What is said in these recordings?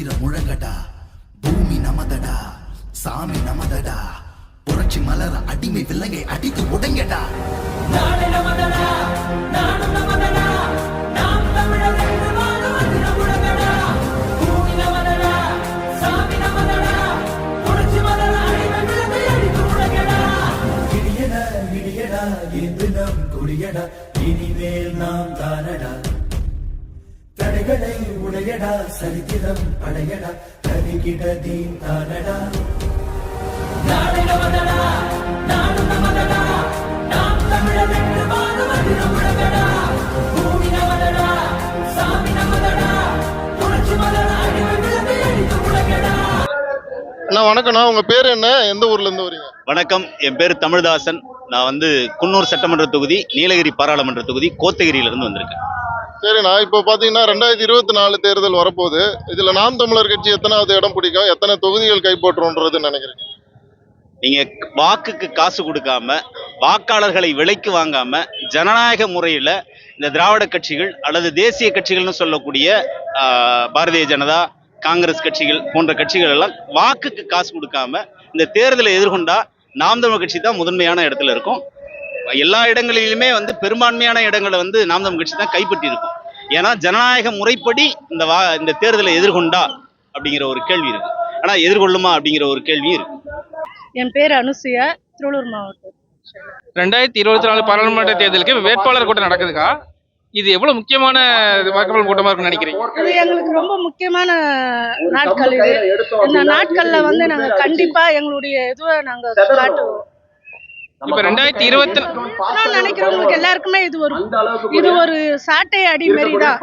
மந்திர முழங்கடா பூமி நமதடா சாமி நமதடா புரட்சி மலர அடிமை விலங்கை அடித்து உடைங்கடா இடியடா இடியடா இன்று நம் கொடியடா இனிமேல் நாம் தானடா. தடைகளை உடையடா சரித்திரம் படையடா தனிகிட தீன் தானடா. அண்ணா வணக்கம்ண்ணா. உங்க பேர் என்ன? எந்த ஊர்ல இருந்து வரீங்க? வணக்கம். என் பேர் தமிழ்தாசன். நான் வந்து குன்னூர் சட்டமன்ற தொகுதி நீலகிரி பாராளுமன்ற தொகுதி கோத்தகிரியிலிருந்து வந்திருக்கேன். சரிண்ணா இப்போ பார்த்தீங்கன்னா ரெண்டாயிரத்தி இருபத்தி நாலு தேர்தல் வரப்போகுது. இதில் நாம் தமிழர் கட்சி எத்தனாவது இடம் பிடிக்கும் எத்தனை தொகுதிகள் கைப்பற்றுன்றது நினைக்கிறீங்க? நீங்க வாக்குக்கு காசு கொடுக்காம வாக்காளர்களை விலைக்கு வாங்காம ஜனநாயக முறையில் இந்த திராவிட கட்சிகள் அல்லது தேசிய கட்சிகள்னு சொல்லக்கூடிய பாரதிய ஜனதா காங்கிரஸ் கட்சிகள் போன்ற கட்சிகள் எல்லாம் வாக்குக்கு காசு கொடுக்காம இந்த தேர்தலை எதிர்கொண்டா நாம் தமிழ் கட்சி தான் முதன்மையான இடத்துல இருக்கும். எல்லா இடங்களிலுமே வந்து பெரும்பான்மையான இடங்களை வந்து நாம் தமிழ் கட்சி தான் கைப்பற்றி இருக்கும் ஏன்னா ஜனநாயக முறைப்படி இந்த வா இந்த தேர்தலை எதிர்கொண்டா அப்படிங்கிற ஒரு கேள்வி இருக்கு. ஆனா எதிர்கொள்ளுமா அப்படிங்கிற ஒரு கேள்வியும் இருக்கு. என் பேர் அனுசுயா திருவள்ளூர் மாவட்டம். ரெண்டாயிரத்தி இருபத்தி நாலு பாராளுமன்ற தேர்தலுக்கு வேட்பாளர் கூட்டம் நடக்குதுக்கா? இது எவ்வளவு முக்கியமான வாக்காளர் கூட்டமா இருக்கும்னு நினைக்கிறீங்க? இது எங்களுக்கு ரொம்ப முக்கியமான நாட்கள் இது. இந்த நாட்கள்ல வந்து நாங்க கண்டிப்பா எங்களுடைய இதுவை நாங்க காட்டுவோம். இப்ப ரெண்டாயிரத்தி இருபத்தி நான் நினைக்கிறவங்களுக்கு எல்லாருக்குமே இது ஒரு இது ஒரு சாட்டை அடி மாரி தான்.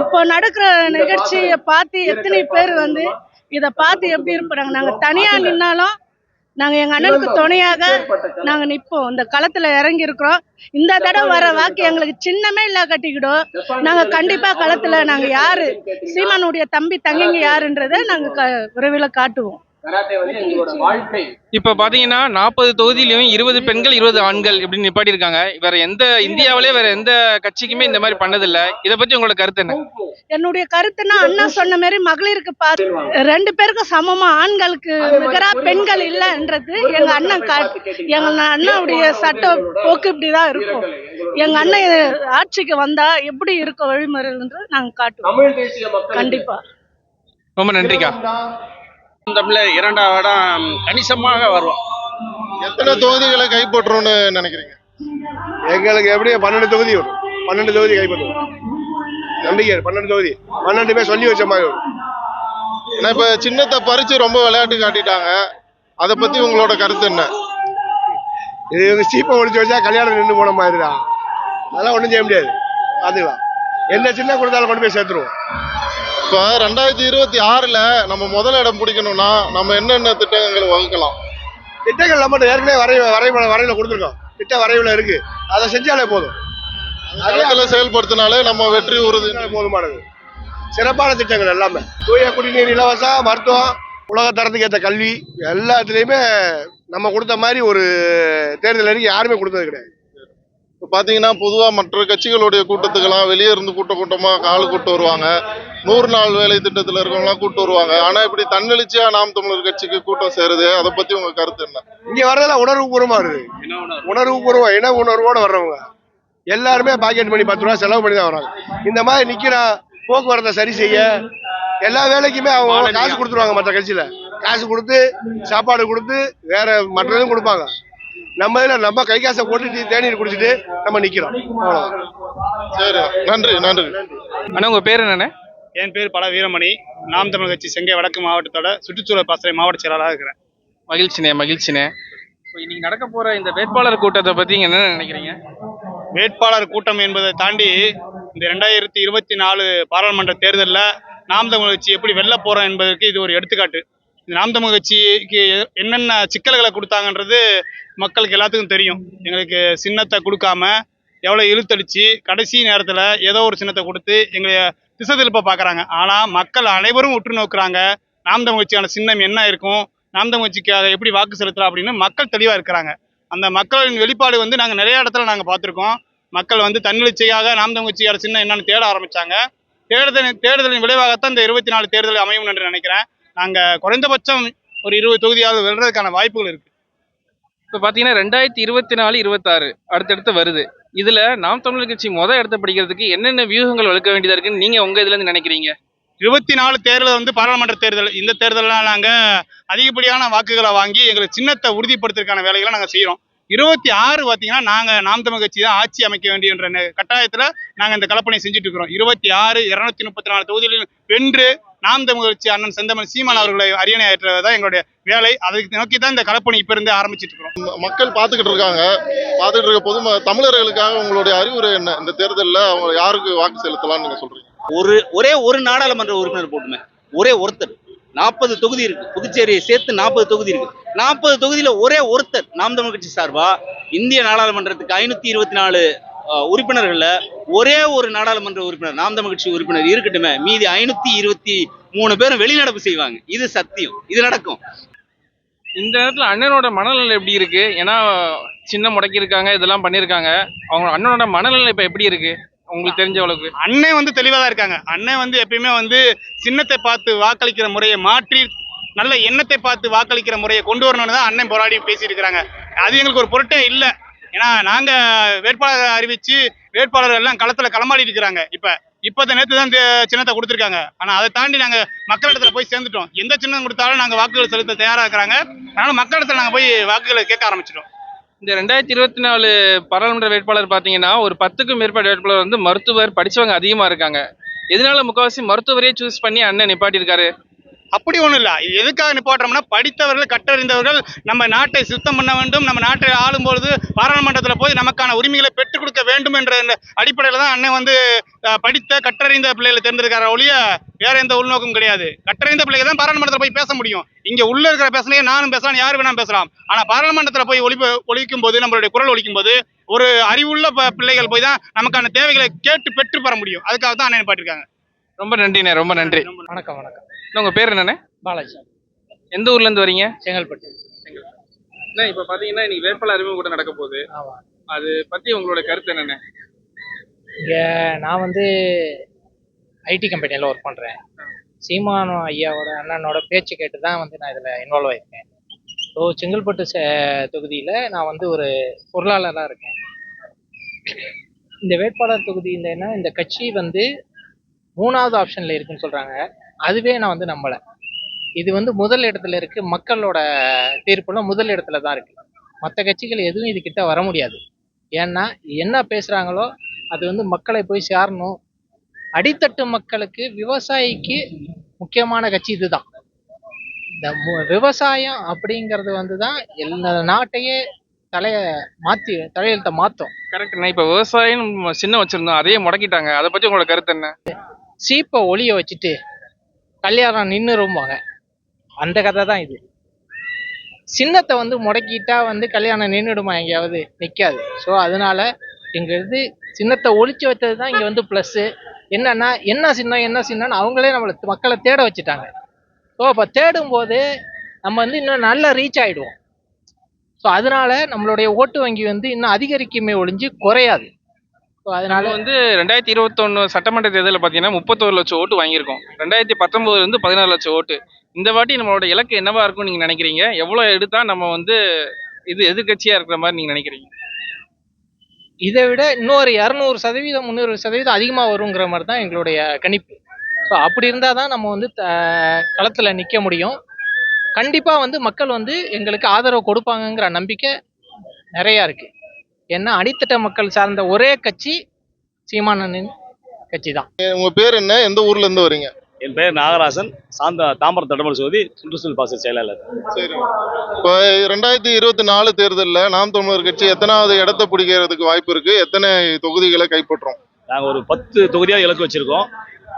இப்போ நடக்கிற நிகழ்ச்சியை பார்த்து எத்தனை பேர் வந்து இத பார்த்து எப்படி இருப்பாங்க? நாங்க தனியா நின்னாலும் நாங்க எங்க அண்ணனுக்கு துணையாக நாங்க நிப்போம். இந்த களத்துல இறங்கி இருக்கிறோம் இந்த தடவை வர வாக்கு எங்களுக்கு சின்னமே இல்ல கட்டிக்கிடும். நாங்க கண்டிப்பா களத்துல நாங்க யாரு? சீமானுடைய தம்பி தங்கிங்க யாருன்றதை நாங்க க- விரைவில் காட்டுவோம். இப்ப பாத்தீங்கன்னா நாற்பது தொகுதியிலும் இருபது பெண்கள் இருபது ஆண்கள் இப்படி நிப்பாட்டி இருக்காங்க. வேற எந்த இந்தியாவிலே வேற எந்த கட்சிக்குமே இந்த மாதிரி பண்ணதில்ல. இத பத்தி உங்களோட கருத்து என்ன? என்னுடைய கருத்துன்னா அண்ணா சொன்ன மாதிரி மகளிருக்கு பார்த்து ரெண்டு பேருக்கும் சமமா ஆண்களுக்கு நிகரா பெண்கள் இல்லைன்றது எங்க அண்ணன் காட்டு எங்க அண்ணாவுடைய சட்ட போக்கு இப்படிதான் இருக்கும். எங்க அண்ணன் ஆட்சிக்கு வந்தா எப்படி இருக்கும் வழிமுறைன்றது நாங்க காட்டுவோம். கண்டிப்பா. ரொம்ப நன்றிக்கா. தமிழர் இரண்டாம் இடம் கணிசமாக வரும். எத்தனை தொகுதிகளை கைப்பற்றும்னு நினைக்கிறீங்க? எங்களுக்கு எப்படியும் பன்னெண்டு தொகுதி வரும். பன்னெண்டு தொகுதி கைப்பற்றுவோம். நம்பிக்கை பன்னெண்டு தொகுதி. பன்னெண்டு பேர் சொல்லி வச்ச மாதிரி வரும். ஏன்னா இப்ப சின்னத்தை பறிச்சு ரொம்ப விளையாட்டு காட்டிட்டாங்க. அதை பத்தி உங்களோட கருத்து என்ன? இது வந்து சீப்பை ஒழிச்சு வச்சா கல்யாணம் நின்று போன மாதிரி தான் அதெல்லாம் ஒன்றும் செய்ய முடியாது. பார்த்துக்கலாம் என்ன சின்ன கொடுத்தாலும் கொண்டு போய் சேர்த்துருவோம். இப்ப ரெண்டாயிரத்தி இருபத்தி ஆறுல நம்ம முதல் இடம் பிடிக்கணும்னா நம்ம என்னென்ன திட்டங்கள் வகுக்கலாம்? திட்டங்கள் நம்ம ஏற்கனவே வரை வரைபட வரையில கொடுத்துருக்கோம். திட்ட வரைவில் இருக்கு. அதை செஞ்சாலே போதும். களத்துல செயல்படுத்தினாலே நம்ம வெற்றி உறுதி. போதுமானது. சிறப்பான திட்டங்கள் எல்லாமே. தூய குடிநீர் இலவசம் மருத்துவம் உலக தரத்துக்கு ஏற்ற கல்வி எல்லாத்துலேயுமே நம்ம கொடுத்த மாதிரி ஒரு தேர்தல் வரைக்கும் யாருமே கொடுத்தது கிடையாது. இப்ப பாத்தீங்கன்னா பொதுவா மற்ற கட்சிகளுடைய கூட்டத்துக்கெல்லாம் வெளியே இருந்து கூட்ட கூட்டமா கால் கூட்டு வருவாங்க. நூறு நாள் வேலை திட்டத்துல இருக்கவங்கலாம் கூட்டு வருவாங்க. ஆனா இப்படி தன்னெழுச்சியா நாம் தமிழர் கட்சிக்கு கூட்டம் சேருது அதை பத்தி உங்க கருத்து என்ன? இங்க வர்றதெல்லாம் உணர்வு பூர்வமா வருது. உணர்வு பூர்வம் இன உணர்வோட வர்றவங்க. எல்லாருமே பாக்கெட் பண்ணி பத்து ரூபா செலவு பண்ணி தான் வராங்க. இந்த மாதிரி நிக்கிறான் போக்குவரத்தை சரி செய்ய எல்லா வேலைக்குமே அவங்க காசு கொடுத்துருவாங்க மற்ற கட்சியில. காசு கொடுத்து சாப்பாடு கொடுத்து வேற மற்றதும் கொடுப்பாங்க. நம்ம இதுல நம்ம கை காசை போட்டு தேநீர் குடிச்சிட்டு நம்ம நிக்கிறோம். அவ்வளவுதான். சரி நன்றி நன்றி. அண்ணா உங்க பேர் என்னண்ணே? என் பேர் பல வீரமணி. நாம் தமிழ் கட்சி செங்கை வடக்கு மாவட்டத்தோட சுற்றுச்சூழல் பாசறை மாவட்ட செயலாளராக இருக்கிறேன். மகிழ்ச்சினே மகிழ்ச்சினே இப்போ இன்னைக்கு நடக்க போற இந்த வேட்பாளர் கூட்டத்தை பத்தி என்ன நினைக்கிறீங்க? வேட்பாளர் கூட்டம் என்பதை தாண்டி இந்த ரெண்டாயிரத்தி இருபத்தி நாலு பாராளுமன்ற தேர்தலில் நாம் தமிழ் கட்சி எப்படி வெல்ல போறோம் என்பதற்கு இது ஒரு எடுத்துக்காட்டு. நாம் தமிழ் கட்சிக்கு என்னென்ன சிக்கல்களை கொடுத்தாங்கன்றது மக்களுக்கு எல்லாத்துக்கும் தெரியும். எங்களுக்கு சின்னத்தை கொடுக்காம எவ்வளோ இழுத்தடிச்சு கடைசி நேரத்தில் ஏதோ ஒரு சின்னத்தை கொடுத்து எங்களை திசை திருப்ப பார்க்குறாங்க ஆனால் மக்கள் அனைவரும் உற்று நோக்குறாங்க. நாம் தமிழ் கட்சியான சின்னம் என்ன இருக்கும்? நாம் தமிழ் கட்சிக்காக எப்படி வாக்கு செலுத்தலாம் அப்படின்னு மக்கள் தெளிவாக இருக்கிறாங்க. அந்த மக்களின் வெளிப்பாடு வந்து நாங்கள் நிறைய இடத்துல நாங்கள் பார்த்துருக்கோம். மக்கள் வந்து தன்னெழுச்சியாக நாம் தமிழ் கட்சியோட சின்னம் என்னன்னு தேட ஆரம்பித்தாங்க தேர்தலின் தேர்தலின் விளைவாகத்தான் இந்த இருபத்தி நாலு தேர்தல் அமையும் என்று நினைக்கிறேன். நாங்க குறைந்தபட்சம் ஒரு இருபது தொகுதியாவது வெல்றதுக்கான வாய்ப்புகள் இருக்கு. இப்போ பார்த்தீங்கன்னா ரெண்டாயிரத்தி இருபத்தி நாலு இருபத்தாறு அடுத்தடுத்து வருது. இதுல நாம் தமிழர் கட்சி முத இடத்த பிடிக்கிறதுக்கு என்னென்ன வியூகங்கள் வகுக்க வேண்டியதா இருக்குன்னு நீங்க உங்க இதுல இருந்து நினைக்கிறீங்க? இருபத்தி நாலு தேர்தல் வந்து பாராளுமன்ற தேர்தல் இந்த தேர்தலில் நாங்கள் அதிகப்படியான வாக்குகளை வாங்கி எங்களுக்கு சின்னத்தை உறுதிப்படுத்துறதுக்கான வேலைகளை நாங்கள் செய்கிறோம் இருபத்தி ஆறு பார்த்தீங்கன்னா நாங்கள் நாம் தமிழ் கட்சி தான் ஆட்சி அமைக்க வேண்டியன்ற கட்டாயத்தில் நாங்கள் இந்த கலப்பணி செஞ்சுட்டு இருக்கிறோம். இருபத்தி ஆறு இருநூத்தி முப்பத்தி நாலு தொகுதிகளில் வென்று நாம் தமிழ் கட்சி அண்ணன் செந்தமன் சீமான் அவர்களை அரியணை ஏற்றுவது தான் எங்களுடைய வேலை. அதுக்கு நோக்கி தான் இந்த கலப்பணி இப்போ இருந்து ஆரம்பிச்சிட்டு இருக்கிறோம். மக்கள் பார்த்துக்கிட்டு இருக்காங்க. பார்த்துக்கிட்டு இருக்க பொது தமிழர்களுக்காக உங்களுடைய அறிவுரை என்ன? இந்த தேர்தலில் அவங்க யாருக்கு வாக்கு செலுத்தலாம்னு நீங்க சொல்றீங்க? ஒரு ஒரே ஒரு நாடாளுமன்ற உறுப்பினர் போட்டுமே. ஒரே ஒருத்தர். நாற்பது தொகுதி இருக்கு. புதுச்சேரியை சேர்த்து நாற்பது தொகுதி இருக்கு. நாற்பது தொகுதியில ஒரே ஒருத்தர். நாம் தமிழ் கட்சி சார்பா? இந்திய நாடாளுமன்றத்துக்கு ஐநூத்தி இருபத்தி நாலு உறுப்பினர்கள்ல ஒரே ஒரு நாடாளுமன்ற உறுப்பினர் நாம் தமிழ் கட்சி உறுப்பினர் இருக்கட்டுமே மீதி ஐநூத்தி இருபத்தி மூணு பேரும் வெளிநடப்பு செய்வாங்க. இது சத்தியம். இது நடக்கும். இந்த நேரத்துல அண்ணனோட மனநிலை எப்படி இருக்கு? ஏன்னா சின்ன முடக்கி இருக்காங்க இதெல்லாம் பண்ணியிருக்காங்க. அவங்க அண்ணனோட மனநிலை இப்ப எப்படி இருக்கு? உங்களுக்கு தெரிஞ்ச அளவுக்கு. அண்ணன் வந்து தெளிவாக தான் இருக்காங்க. அண்ணன் வந்து எப்பயுமே வந்து சின்னத்தை பார்த்து வாக்களிக்கிற முறையை மாற்றி நல்ல எண்ணத்தை பார்த்து வாக்களிக்கிற முறையை கொண்டு வரணும்னு தான் அண்ணன் போராடி பேசியிருக்கிறாங்க. அது எங்களுக்கு ஒரு பொருட்டே இல்லை. ஏன்னா நாங்க வேட்பாளர் அறிவிச்சு வேட்பாளர் எல்லாம் களத்துல களமாடி இருக்கிறாங்க இப்ப இப்ப நேற்று தான் இந்த சின்னத்தை கொடுத்துருக்காங்க. ஆனா அதை தாண்டி நாங்க மக்களிடத்துல போய் சேர்ந்துட்டோம். எந்த சின்னம் கொடுத்தாலும் நாங்க வாக்குகள் செலுத்த தயாரா இருக்கிறாங்க அதனால மக்களிடத்துல நாங்க போய் வாக்குகளை கேட்க ஆரம்பிச்சிட்டோம். இந்த ரெண்டாயிரத்தி இருபத்தி நாலு பாராளுமன்ற வேட்பாளர் பார்த்தீங்கன்னா ஒரு பத்துக்கும் மேற்பட்ட வேட்பாளர் வந்து மருத்துவர் படித்தவங்க அதிகமாக இருக்காங்க. எதனால முக்கால்வாசி மருத்துவரையே சூஸ் பண்ணி அண்ணன் நிப்பாட்டியிருக்காரு? அப்படி ஒண்ணும் இல்ல. இது எதுக்காக நிப்பாட்டுறோம்னா படித்தவர்கள் கற்றறிந்தவர்கள் நம்ம நாட்டை சுத்தம் பண்ண வேண்டும். நம்ம நாட்டை ஆளும் பொழுது பாராளுமன்றத்துல போய் நமக்கான உரிமைகளை பெற்றுக் கொடுக்க வேண்டும் என்ற இந்த அடிப்படையில தான் அண்ணன் வந்து படித்த கற்றறிந்த பிள்ளைகளை தேர்ந்தெடுக்கிற ஒழிய வேற எந்த உள்நோக்கம் கிடையாது. கற்றறிந்த பிள்ளைகள் தான் பாராளுமன்றத்துல போய் பேச முடியும். இங்க உள்ள இருக்கிற பேசலையே நானும் பேசலாம் யாரு வேணாலும் பேசலாம். ஆனா பாராளுமன்றத்துல போய் ஒளி ஒழிக்கும் போது நம்மளுடைய குரல் ஒலிக்கும் போது ஒரு அறிவுள்ள ப- பிள்ளைகள் போய் தான் நமக்கான தேவைகளை கேட்டு பெற்று பெற முடியும். அதுக்காக தான் அண்ணன் பாட்டிருக்காங்க ரொம்ப நன்றிண்ணே ரொம்ப நன்றி. வணக்கம் வணக்கம். அண்ணா, உங்க பேர் என்னண்ணே? பாலாஜி எந்த ஊர்ல இருந்து வரீங்க? செங்கல்பட்டு. அண்ணா, இப்ப பாத்தீங்கன்னா இன்னைக்கு வேட்பாளர் அறிமுகம் கூட நடக்க போகுது. அது பத்தி உங்களோட கருத்து என்னண்ணே? இங்க நான் வந்து ஐடி கம்பெனியில் ஒர்க் பண்றேன். சீமானோ ஐயாவோட அண்ணனோட பேச்சு கேட்டு தான் வந்து நான் இதில் இன்வால்வ் ஆயிருக்கேன். ஸோ செங்கல்பட்டு தொகுதியில் நான் வந்து ஒரு பொருளாளராக இருக்கேன். இந்த வேட்பாளர் தொகுதி இந்த என்ன இந்த கட்சி வந்து மூணாவது ஆப்ஷனில் இருக்குன்னு சொல்கிறாங்க அதுவே நான் வந்து நம்பலை. இது வந்து முதல் இடத்துல இருக்கு. மக்களோட தீர்ப்புல முதல் இடத்துல தான் இருக்கு. மற்ற கட்சிகள் எதுவும் இது கிட்ட வர முடியாது. ஏன்னா என்ன பேசுறாங்களோ அது வந்து மக்களை போய் சேரணும். அடித்தட்டு மக்களுக்கு விவசாயிக்கு முக்கியமான கட்சி இதுதான். இந்த விவசாயம் அப்படிங்கிறது வந்து தான் எல்லா நாட்டையே தலைய மாத்தி தலையெழுத்த மாத்தும். கரெக்ட்ண்ணா இப்ப விவசாயம் சின்ன வச்சிருந்தோம். அதையே முடக்கிட்டாங்க. அதை பத்தி உங்களோட கருத்து என்ன? சீப்பை ஒளிய வச்சுட்டு கல்யாணம் நின்றுரும்பாங்க அந்த கதை தான் இது. சின்னத்தை வந்து முடக்கிட்டா வந்து கல்யாணம் நின்றுடுமா எங்கேயாவது? நிற்காது ஸோ அதனால இங்க இருந்து சின்னத்தை ஒழிச்சு வச்சது தான் இங்கே வந்து ப்ளஸ்ஸு என்னன்னா என்ன சின்னம் என்ன சின்னம்னு அவங்களே நம்மளை மக்களை தேட வச்சுட்டாங்க. ஸோ அப்போ தேடும்போது நம்ம வந்து இன்னும் நல்லா ரீச் ஆகிடுவோம் ஸோ அதனால நம்மளுடைய ஓட்டு வங்கி வந்து இன்னும் அதிகரிக்குமே ஒழிஞ்சு குறையாது. அதனால வந்து ரெண்டாயிரத்தி இருபத்தொன்னு சட்டமன்ற தேர்தலில் பார்த்தீங்கன்னா முப்பத்தோரு லட்சம் ஓட்டு வாங்கியிருக்கோம். ரெண்டாயிரத்தி பத்தொன்பதுல இருந்து பதினாறு லட்சம் ஓட்டு. இந்த வாட்டி நம்மளோட இலக்கு என்னவா இருக்கும்னு நீங்க நினைக்கிறீங்க? எவ்வளவு எடுத்தா நம்ம வந்து இது எதிர்க்கட்சியா இருக்கிற மாதிரி நீங்க நினைக்கிறீங்க? இதை விட இன்னொரு இரநூறு சதவீதம் முந்நூறு சதவீதம் அதிகமாக வருங்கிற மாதிரி தான் எங்களுடைய கணிப்பு. ஸோ அப்படி இருந்தால் தான் நம்ம வந்து களத்தில் நிற்க முடியும். கண்டிப்பாக வந்து மக்கள் வந்து எங்களுக்கு ஆதரவு கொடுப்பாங்கங்கிற நம்பிக்கை நிறையா இருக்குது ஏன்னா அடித்தட்ட மக்கள் சார்ந்த ஒரே கட்சி சீமானனின் கட்சி தான் உங்க பேர் என்ன? எந்த ஊர்ல இருந்து வரீங்க? என் பெயர் நாகராசன். சாந்த தாம்பரம் தடமர் சோதி சுற்றுச்சூழல் பாச செயலாளர். சரி. இப்போ ரெண்டாயிரத்தி இருபத்தி நாலு தேர்தலில் நாம் தமிழர் கட்சி எத்தனாவது இடத்த பிடிக்கிறதுக்கு வாய்ப்பு இருக்கு? எத்தனை தொகுதிகளை கைப்பற்றும்? நாங்கள் ஒரு பத்து தொகுதியாக இலக்கு வச்சிருக்கோம்.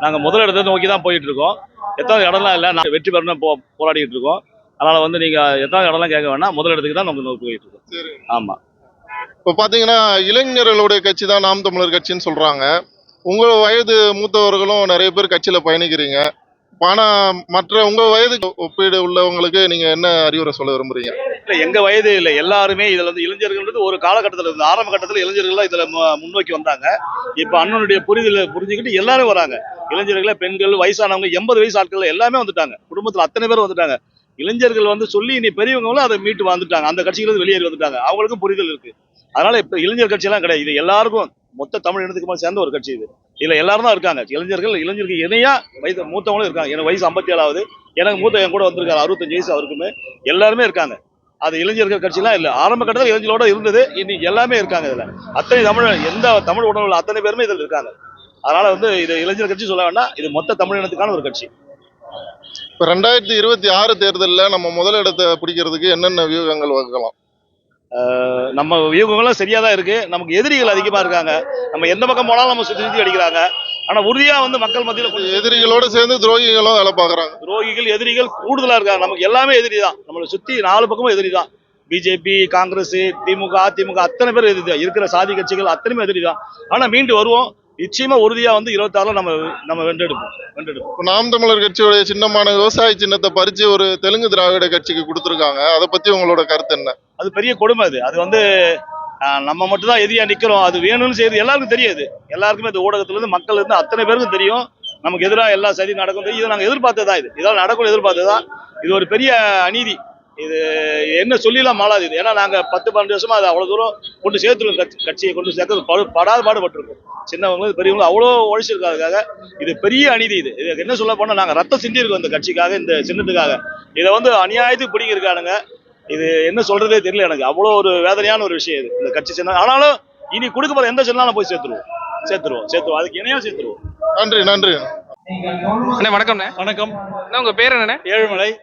நாங்கள் முதல் இடத்தை நோக்கி தான் போயிட்டு இருக்கோம். எத்தனை இடம்லாம் இல்லை. நாங்கள் வெற்றி பெறணும் போ போராடிட்டு இருக்கோம். அதனால வந்து நீங்கள் எத்தனை இடம்லாம் கேட்க வேணாம். முதல் இடத்துக்கு தான் நம்ம நோக்கி போயிட்டு இருக்கோம். சரி. ஆமாம் இப்போ பார்த்தீங்கன்னா இளைஞர்களுடைய கட்சி தான் நாம் தமிழர் கட்சின்னு சொல்கிறாங்க உங்கள் வயது மூத்தவர்களும் நிறைய பேர் கட்சியில் பயணிக்கிறீங்க. ஆனால் மற்ற உங்கள் வயதுக்கு ஒப்பீடு உள்ளவங்களுக்கு நீங்கள் என்ன அறிவுரை சொல்ல விரும்புகிறீங்க இல்லை எங்கள் வயது இல்லை. எல்லாருமே இதில் வந்து இளைஞர்கள்ன்றது ஒரு காலகட்டத்தில் இருந்து ஆரம்ப கட்டத்தில் இளைஞர்கள்லாம் இதில் முன்னோக்கி வந்தாங்க. இப்போ அண்ணனுடைய புரிதலை புரிஞ்சுக்கிட்டு எல்லாரும் வராங்க. இளைஞர்களே பெண்கள் வயசானவங்க எண்பது வயசு ஆட்கள் எல்லாமே வந்துட்டாங்க. குடும்பத்தில் அத்தனை பேர் வந்துட்டாங்க. இளைஞர்கள் வந்து சொல்லி இனி பெரியவங்களும் அதை மீட்டு வந்துட்டாங்க. அந்த கட்சியிலிருந்து வெளியேறி வந்துட்டாங்க. அவங்களுக்கும் புரிதல் இருக்கு. அதனால இப்ப இளைஞர் கட்சியெல்லாம் கிடையாது. இது எல்லாருக்கும் மொத்த தமிழ் இனத்துக்கு சேர்ந்த ஒரு கட்சி இது. இதுல எல்லாரும் தான் இருக்காங்க. இளைஞர்கள் இளைஞருக்கு இணையா வயசு மூத்தவங்களும் இருக்காங்க. எனக்கு வயசு ஐம்பத்தி ஏழாவது எனக்கு மூத்த என் கூட வந்திருக்காரு அறுபத்தஞ்சு வயசு அவருக்குமே. எல்லாருமே இருக்காங்க. அது இளைஞர்கள் கட்சிலாம் இல்லை. ஆரம்ப கட்டத்தில் இளைஞர்களோட இருந்தது. இன்னைக்கு எல்லாமே இருக்காங்க இதுல. அத்தனை தமிழ் எந்த தமிழ் உணர்வுல அத்தனை பேருமே இதில் இருக்காங்க. அதனால வந்து இது இளைஞர் கட்சி சொல்ல வேண்டாம். இது மொத்த தமிழ் இனத்துக்கான ஒரு கட்சி. இப்போ ரெண்டாயிரத்தி இருபத்தி ஆறு தேர்தலில் நம்ம முதலிடத்தை பிடிக்கிறதுக்கு என்னென்ன வியூகங்கள் வகுக்கலாம்? நம்ம வியூகங்களும் சரியா தான் இருக்கு. நமக்கு எதிரிகள் அதிகமா இருக்காங்க. நம்ம எந்த பக்கம் போனாலும் நம்ம சுத்தி சுத்தி அடிக்கிறாங்க. ஆனா உறுதியா வந்து மக்கள் மத்தியில எதிரிகளோட சேர்ந்து துரோகிகளும் வேலை பார்க்குறாங்க. துரோகிகள் எதிரிகள் கூடுதலா இருக்காங்க. நமக்கு எல்லாமே எதிரி தான். நம்மளை சுத்தி நாலு பக்கமும் எதிரி தான். பிஜேபி காங்கிரஸ் திமுக அதிமுக அத்தனை பேர் எதிரி தான். இருக்கிற சாதி கட்சிகள் அத்தனையுமே எதிரி தான். ஆனா மீண்டு வருவோம். நிச்சயமா உறுதியா வந்து இருபத்தாறுல நம்ம நம்ம வென்றெடுப்போம். வென்றெடுப்போம். இப்போ நாம் தமிழர் கட்சியோடைய சின்னமான விவசாய சின்னத்தை பறிச்சு ஒரு தெலுங்கு திராவிட கட்சிக்கு கொடுத்துருக்காங்க. அதை பத்தி உங்களோட கருத்து என்ன? அது பெரிய கொடுமை அது. அது வந்து நம்ம மட்டும் தான் எதிரியா நிக்கிறோம். அது வேணும்னு செய்யுது எல்லாருக்கும் தெரியாது. எல்லாருக்குமே இந்த ஊடகத்துல இருந்து மக்கள் இருந்து அத்தனை பேருக்கும் தெரியும். நமக்கு எதிராக எல்லா சதி நடக்கும். இதை நாங்க எதிர்பார்த்ததா இது? இதெல்லாம் நடக்கும் எதிர்பார்த்ததா? இது ஒரு பெரிய அநீதி. இது என்ன சொல்லிலாம் மாளாது இது. ஏன்னா நாங்க பத்து பன்னெண்டு வருஷமா அதை அவ்வளவு தூரம் கொண்டு சேர்த்துருக்கோம். கட்சி- கட்சியை கொண்டு சேர்க்க படு- படாத பாடுபட்டிருக்கோம். சின்னவங்க பெரியவங்க அவ்வளோ உழைச்சிருக்காங்க இது பெரிய அநீதி இது. இதுக்கு என்ன சொல்ல போனா நாங்க ரத்தம் சிந்திருக்கோம் இந்த கட்சிக்காக இந்த சின்னத்துக்காக. இதை வந்து அநியாயத்துக்கு பிடிங்கிருக்கானுங்க இது என்ன சொல்றதே தெரியல எனக்கு. அவ்வளோ ஒரு வேதனையான ஒரு விஷயம் இது. இந்த கட்சி சின்னம் ஆனாலும் இனி கொடுக்க போற எந்த சின்னாலும் போய் சேர்த்துருவோம். சேர்த்துருவோம் சேர்த்துருவோம். அதுக்கு இணையா சேர்த்துருவோம். நன்றி நன்றி. அண்ணே வணக்கம்ண்ணே. வணக்கம். அண்ணா உங்க பேர் என்னண்ணே? ஏழுமலை.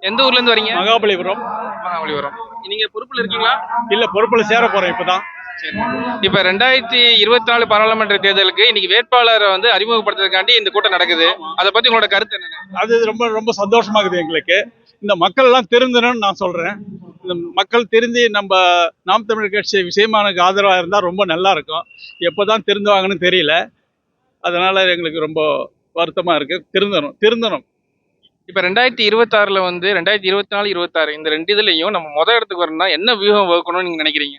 எந்த ஊர்ல இருந்து வரீங்க? மகாபலிபுரம். மகாபலிபுரம். நீங்க பொறுப்புல இருக்கீங்களா? இல்ல பொறுப்புல சேர போறோம் இப்பதான். சரி. இப்ப ரெண்டாயிரத்தி இருபத்தி நாலு பாராளுமன்ற தேர்தலுக்கு இன்னைக்கு வேட்பாளரை வந்து அறிமுகப்படுத்துறதுக்காண்டி இந்த கூட்டம் நடக்குது. அதை பத்தி உங்களோட கருத்து என்னண்ணே அது ரொம்ப ரொம்ப சந்தோஷமா இருக்குது எங்களுக்கு. இந்த மக்கள் எல்லாம் திருந்தணும்னு நான் சொல்றேன். இந்த மக்கள் திருந்தி நம்ம நாம் தமிழர் கட்சி விஷயமானுக்கு ஆதரவா இருந்தா ரொம்ப நல்லா இருக்கும். எப்பதான் திருந்துவாங்கன்னு தெரியல. அதனால எங்களுக்கு ரொம்ப வருத்தமா இருக்கு. திருந்தணும் திருந்தணும். இப்ப ரெண்டாயிரத்தி இருபத்தாறுல வந்து ரெண்டாயிரத்தி இருபத்தி நாலு இருபத்தாறு இந்த ரெண்டு இதுலயும் நம்ம முத இடத்துக்கு வரணும்னா என்ன வியூகம் வகுக்கணும்னு நீங்க நினைக்கிறீங்க?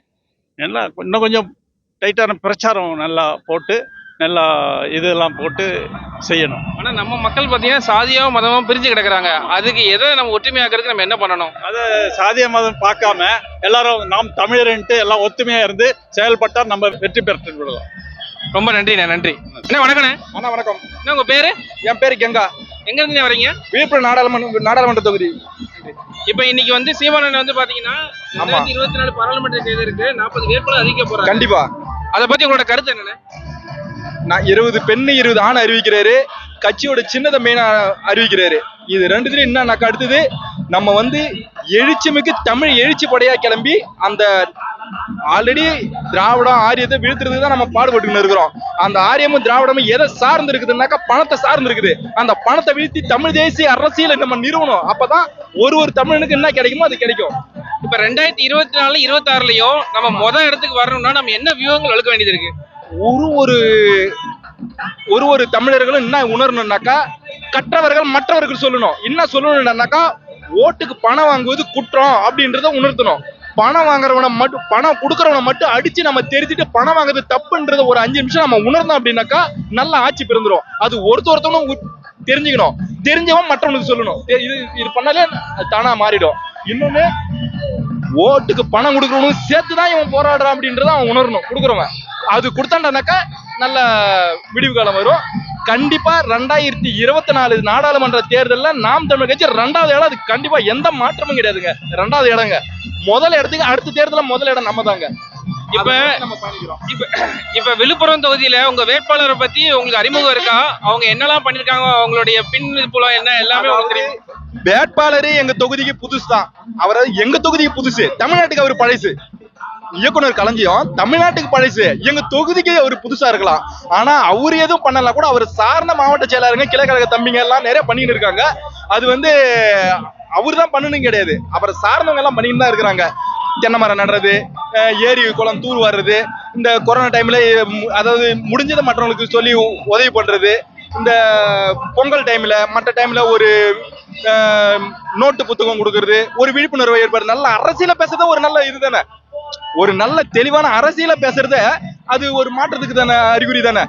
நல்லா இன்னும் கொஞ்சம் டைட்டான பிரச்சாரம் நல்லா போட்டு நல்லா இதெல்லாம் போட்டு செய்யணும். ஆனா நம்ம மக்கள் பாத்தீங்கன்னா சாதியாவும் மதமும் பிரிஞ்சு கிடக்குறாங்க. அதுக்கு எதை நம்ம ஒற்றுமையாக்குறதுக்கு நம்ம என்ன பண்ணணும்? சாதிய மதம் பார்க்காம எல்லாரும் நாம் தமிழர்ன்ட்டு எல்லாம் ஒத்துமையா இருந்து செயல்பட்டா நம்ம வெற்றி பெற்று விடலாம். ரொம்ப நன்றிண்ணே நன்றி. அண்ணா வணக்கண்ணே. அண்ணா வணக்கம். என்ன உங்க பேரு? என் பேர் கங்கா. எங்க இருந்து வரீங்க விழுப்புரம் நாடாளுமன்ற நாடாளுமன்ற தொகுதி. இப்ப இன்னைக்கு வந்து சீமானன் வந்து பாத்தீங்கன்னா ரெண்டாயிரத்தி இருபத்தி நாலு பாராளுமன்ற தேர்தலுக்கு நாற்பது வேட்பாளர் அறிவிக்க போறாங்க கண்டிப்பா. அதை பத்தி உங்களோட கருத்து என்னண்ணே நான் இருபது பெண்ணு இருபது ஆண் அறிவிக்கிறாரு. கட்சியோட சின்னதை மெயினா அறிவிக்கிறாரு. இது ரெண்டுத்துலயும் என்னன்னாக்கா அடுத்தது நம்ம வந்து எழுச்சிமிக்கு தமிழ் எழுச்சி படையா கிளம்பி அந்த ஆல்ரெடி திராவிடம் ஆரியத்தை வீழ்த்துறதுக்கு தான் நம்ம பாடுபட்டுன்னு இருக்கிறோம். அந்த ஆரியமும் திராவிடமும் எதை சார்ந்து இருக்குதுன்னாக்கா பணத்தை சார்ந்து இருக்குது அந்த பணத்தை வீழ்த்தி தமிழ் தேசிய அரசியலை நம்ம நிறுவனம். அப்பதான் ஒரு ஒரு தமிழனுக்கு என்ன கிடைக்குமோ அது கிடைக்கும். இப்ப ரெண்டாயிரத்தி இருபத்தி நாலு இருபத்தி ஆறுலயும் நம்ம முத இடத்துக்கு வரணும்னா நம்ம என்ன வியூகங்கள் வளர்க்க வேண்டியது இருக்கு? ஒரு ஒரு ஒரு ஒரு தமிழர்களும் என்ன உணரணும்னாக்கா கற்றவர்கள் மற்றவர்கள் சொல்லணும். என்ன சொல்லணும்னாக்கா ஓட்டுக்கு பணம் வாங்குவது குற்றம் அப்படின்றத உணர்த்தணும். பணம் வாங்குறவனை மட்டும் பணம் கொடுக்குறவனை மட்டும் அடிச்சு நம்ம தெரிஞ்சுட்டு பணம் வாங்குறது தப்புன்றத ஒரு அஞ்சு நிமிஷம் நம்ம உணர்ந்தோம் அப்படின்னாக்கா நல்ல ஆட்சி பிறந்துரும். அது ஒருத்த ஒருத்தவனும் தெரிஞ்சுக்கணும். தெரிஞ்சவன் மற்றவனுக்கு சொல்லணும். இது இது பண்ணாலே தானா மாறிடும். இன்னொன்னு ஓட்டுக்கு பணம் கொடுக்கறவனும் சேர்த்து தான் இவன் போராடுறான் அப்படின்றத அவன் உணரணும். கொடுக்குறவன். அது கொடுத்தாண்டானாக்கா நல்ல விடிவு காலம் வரும். கண்டிப்பா ரெண்டாயிரத்தி இருபத்தி நாலு நாடாளுமன்ற தேர்தல்ல நாம் தமிழ் கட்சி ரெண்டாவது இடம். அது கண்டிப்பா எந்த மாற்றமும் கிடையாதுங்க. ரெண்டாவது இடங்க. முதல் இடத்துக்கு அடுத்த தேர்தல்ல முதல் இடம் நம்ம தாங்க இப்ப இப்ப இப்ப விழுப்புரம் தொகுதியில உங்க வேட்பாளரை பத்தி உங்களுக்கு அறிமுகம் இருக்கா? அவங்க என்னெல்லாம் பண்ணிருக்காங்க? அவங்களுடைய பின் புலம் என்ன? எல்லாமே வேட்பாளரே எங்க தொகுதிக்கு புதுசு தான் அவர் எங்க தொகுதிக்கு புதுசு? தமிழ்நாட்டுக்கு அவர் பழசு. இயக்குனர் கலைஞம் தமிழ்நாட்டுக்கு பழசு. எங்க தொகுதிக்கே அவர் புதுசா இருக்கலாம். ஆனா அவர் எதுவும் பண்ணல கூட அவர் சார்ந்த மாவட்ட செயலாளருங்க கிளைக்கழக தம்பிங்க எல்லாம் நிறைய பண்ணிட்டு இருக்காங்க. அது வந்து அவர் தான் பண்ணணும் கிடையாது. அவரை சார்ந்தவங்க எல்லாம் பண்ணிட்டு தான் இருக்கிறாங்க. தென்னை மரம் நடுறது ஏரி குளம் தூர் வர்றது இந்த கொரோனா டைம்ல அதாவது முடிஞ்சதை மற்றவங்களுக்கு சொல்லி உதவி பண்றது இந்த பொங்கல் டைம்ல மற்ற டைம்ல ஒரு நோட்டு புத்தகம் கொடுக்கறது ஒரு விழிப்புணர்வு ஏற்படுறது நல்ல அரசியல பேசுறது ஒரு நல்ல இது தானே ஒரு நல்ல தெளிவான அரசியல பேசுறத அது ஒரு மாற்றத்துக்கு தானே அறிகுறி தானே?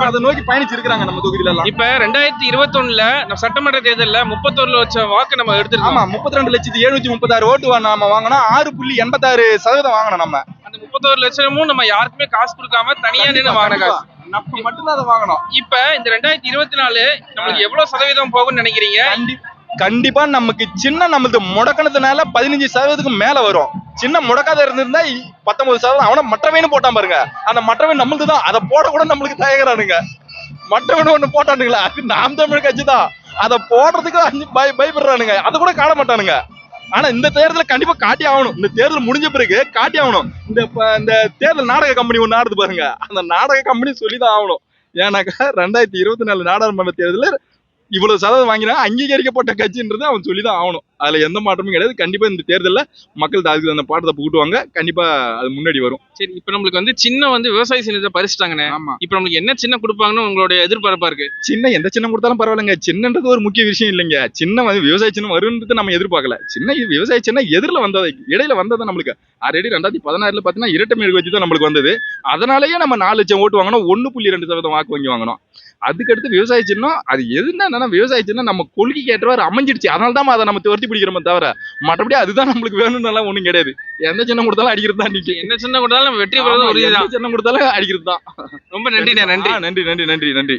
அதை நோக்கி பயணிச்சிருக்காங்க நம்ம தொகுதியில எல்லாம் இப்ப ரெண்டாயிரத்தி இருபத்தொன்னுல நம்ம சட்டமன்ற தேர்தல்ல முப்பத்தொரு லட்சம் வாக்கு நம்ம எடுத்திருக்கோம் ஆமா முப்பத்தி ரெண்டு லட்சத்தி எழுநூத்தி முப்பத்தாறு ஓட்டு நாம வாங்கினோம் ஆறு புள்ளி எண்பத்தாறு சதவீதம் வாங்கினோம் நம்ம. அந்த முப்பத்தோரு லட்சமும் நம்ம யாருக்குமே காசு கொடுக்காம தனியா நின்று வாங்கின காசு. நம்ம மட்டும்தான் அதை வாங்கணும் இப்ப இந்த ரெண்டாயிரத்தி இருபத்தி நாலு நம்மளுக்கு எவ்வளவு சதவீதம் போகும்னு நினைக்கிறீங்க? கண்டி- கண்டிப்பா நமக்கு சின்ன நம்மளது முடக்கணதுனால பதினஞ்சு சதவீதத்துக்கு மேல வரும். சின்ன முடக்காத இருந்திருந்தா இ- பத்தொன்பது சதவீதம் அவன மற்றவனும் போட்டான் பாருங்க. அந்த மற்றவன் நம்மளுக்கு தான் அதை போட கூட நம்மளுக்கு தயங்குறானுங்க. மற்றவன் ஒண்ணு போட்டானுங்களா? அது நாம் தமிழ் கட்சி தான் அதை போடுறதுக்கு அஞ்சு பய பயப்படுறானுங்க. அதை கூட காண மாட்டானுங்க. ஆனா இந்த தேர்தல கண்டிப்பா காட்டி ஆகணும். இந்த தேர்தல் முடிஞ்ச பிறகு காட்டி ஆகணும். இந்த இந்த தேர்தல் நாடக கம்பெனி ஒண்ணு ஆடுது பாருங்க. அந்த நாடக கம்பெனி சொல்லிதான் ஆகணும். ஏன்னாக்கா ரெண்டாயிரத்தி இருபத்தி நாலு நாடாளுமன்ற தேர்தலில் இவ்வளவு சதவீதம் வாங்கினா அங்கீகரிக்கப்பட்ட கட்சின்றது அவன் சொல்லிதான் ஆகணும். அதுல எந்த மாற்றமும் கிடையாது. கண்டிப்பா இந்த தேர்தல்ல மக்கள் அதுக்கு அந்த பாட்டத்தை புகுட்டுவாங்க. கண்டிப்பா அது முன்னாடி வரும். சரி இப்ப நம்மளுக்கு வந்து சின்ன வந்து விவசாய சின்னத்தை பறிச்சுட்டாங்கண்ணே. ஆமா. இப்ப நம்மளுக்கு என்ன சின்ன கொடுப்பாங்கன்னு உங்களுடைய எதிர்பார்ப்பா இருக்கு? சின்ன எந்த சின்னம் கொடுத்தாலும் பரவாயில்லைங்க. சின்னன்றது ஒரு முக்கிய விஷயம் இல்லைங்க. சின்ன வந்து விவசாய சின்னம் வருன்றது நம்ம எதிர்பார்க்கல. சின்ன விவசாய சின்னம் எதிரில் வந்தது இடையில வந்தது நம்மளுக்கு ஆல்ரெடி ரெண்டாயிரத்தி பதினாறுல பார்த்தீங்கன்னா இரட்டை மெழுகு வச்சு தான் நம்மளுக்கு வந்தது. அதனாலேயே நம்ம நாலு லட்சம் ஓட்டு வாங்கினோம். ஒன்று புள்ளி ரெண்டு சதவீதம் வாக்கு வங்கி வாங்கினோம். அதுக்கடுத்து விவசாய சின்னம் அது எதுனா என்னன்னா விவசாய சின்னம் நம்ம கொள்கைக்கு ஏற்றவாறு அமைஞ்சிடுச்சு. அதனால தான் அதை நம்ம துரத்தி பிடிக்கிறோமே தவிர மற்றபடி அதுதான் நம்மளுக்கு வேணும்னு ஒன்றும் கிடையாது. எந்த சின்னம் கொடுத்தாலும் அடிக்கிறது தான் நிற்கும் என்ன சின்ன கொடுத்தாலும் வெற்றி பெறது உறுதிதான். சின்னம் கொடுத்தாலும் அடிக்கிறது தான். ரொம்ப நன்றி. ஆ, நன்றி நன்றி நன்றி நன்றி.